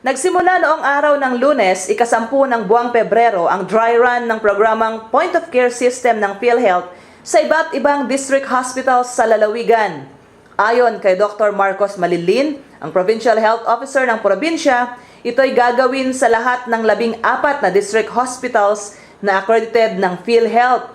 Nagsimula noong araw ng lunes, ikasampu ng buwang Pebrero ang dry run ng programang Point of Care System ng PhilHealth sa iba't ibang district hospitals sa lalawigan. Ayon kay Dr. Marcos Malilin, ang Provincial Health Officer ng probinsya, ito'y gagawin sa lahat ng labing apat na district hospitals na accredited ng PhilHealth.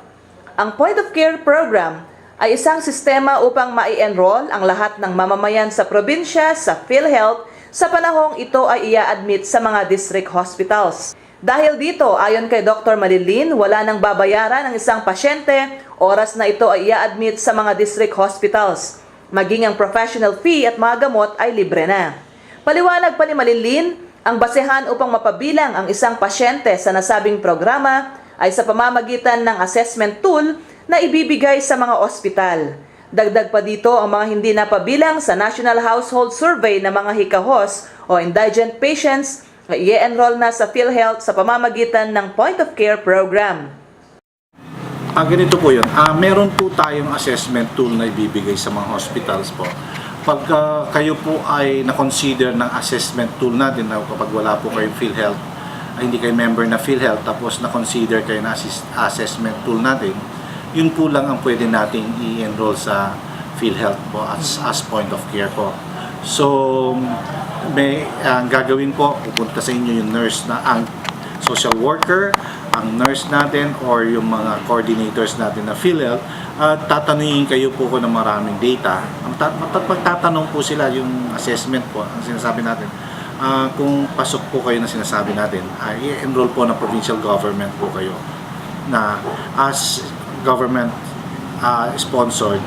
Ang Point of Care Program ay isang sistema upang mai-enroll ang lahat ng mamamayan sa probinsya sa PhilHealth sa panahong ito ay ia-admit sa mga district hospitals. Dahil dito, ayon kay Dr. Malilin, wala nang babayaran ang isang pasyente oras na ito ay ia-admit sa mga district hospitals. Maging ang professional fee at mga gamot ay libre na. Paliwanag pa ni Malilin, ang basehan upang mapabilang ang isang pasyente sa nasabing programa ay sa pamamagitan ng assessment tool na ibibigay sa mga ospital. Dagdag pa dito ang mga hindi napabilang sa National Household Survey ng mga hikahos o indigent patients na i-enroll na sa PhilHealth sa pamamagitan ng Point of Care Program. Ah, ganito po yun. Ah, meron po tayong assessment tool na ibibigay sa mga hospitals po. Pagka kayo po ay na-consider ng assessment tool natin na kapag wala po kayong PhilHealth, ay hindi kayo member na PhilHealth, tapos na-consider kayo na assess- assessment tool natin, yun po lang ang pwede nating i-enroll sa PhilHealth po as, as point of care po. So, may ang gagawin po, pupunta sa inyo yung nurse na ang social worker, ang nurse natin or yung mga coordinators natin na PhilHealth at tatanungin kayo po ko ng maraming data. Ang ta- magtatanong po sila yung assessment po, ang sinasabi natin. Ah, kung pasok po kayo na sinasabi natin, ay i-enroll po ng provincial government po kayo na as government ah, sponsored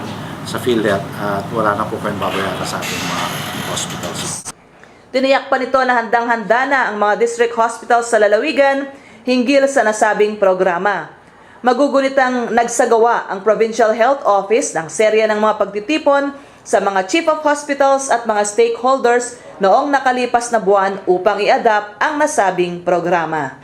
sa PhilHealth at wala na po kayong babayaran sa ating mga hospitals. Tiniyak pa nito na handang-handa na ang mga district hospitals sa lalawigan hinggil sa nasabing programa. Magugunitang nagsagawa ang Provincial Health Office ng serya ng mga pagtitipon sa mga chief of hospitals at mga stakeholders noong nakalipas na buwan upang i-adapt ang nasabing programa.